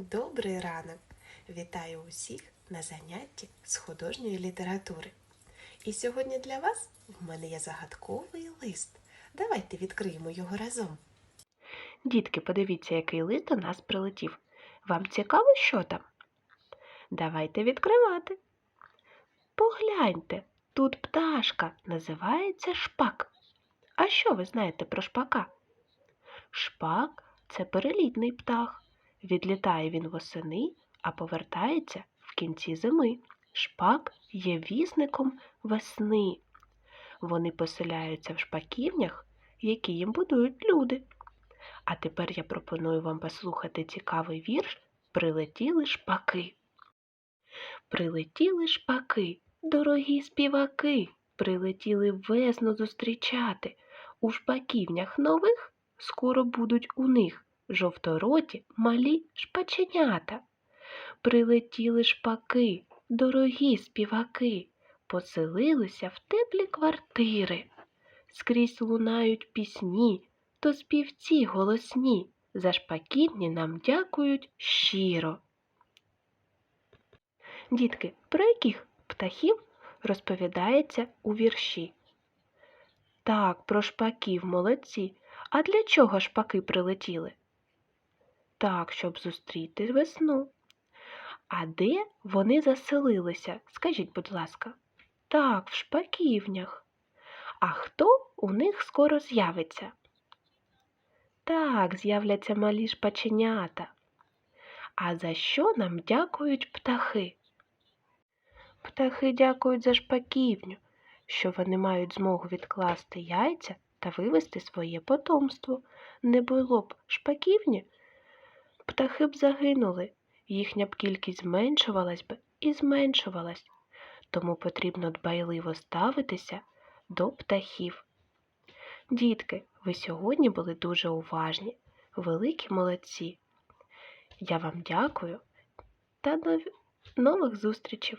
Добрий ранок! Вітаю усіх на занятті з художньої літератури. І сьогодні для вас в мене є загадковий лист. Давайте відкриємо його разом. Дітки, подивіться, який лист до нас прилетів. Вам цікаво, що там? Давайте відкривати. Погляньте, тут пташка називається шпак. А що ви знаєте про шпака? Шпак це перелітний птах. Відлітає він восени, а повертається в кінці зими. Шпак є вісником весни. Вони поселяються в шпаківнях, які їм будують люди. А тепер я пропоную вам послухати цікавий вірш Прилетіли шпаки. Прилетіли шпаки, дорогі співаки, прилетіли весну зустрічати. У шпаківнях нових скоро будуть у них жовтороті малі шпаченята. Прилетіли шпаки, дорогі співаки, поселилися в теплі квартири. Скрізь лунають пісні, то співці голосні, за шпаківні нам дякують щиро. Дітки, про яких птахів розповідається у вірші? Так, про шпаків молодці. А для чого шпаки прилетіли? Так, щоб зустріти весну. А де вони заселилися? Скажіть, будь ласка. Так, в шпаківнях. А хто у них скоро з'явиться? Так, з'являться малі шпаченята. А за що нам дякують птахи? Птахи дякують за шпаківню, що вони мають змогу відкласти яйця та вивести своє потомство. Не було б шпаківні, птахи б загинули, їхня б кількість зменшувалась би і зменшувалась, тому потрібно дбайливо ставитися до птахів. Дітки, ви сьогодні були дуже уважні, великі молодці. Я вам дякую та до нових зустрічей!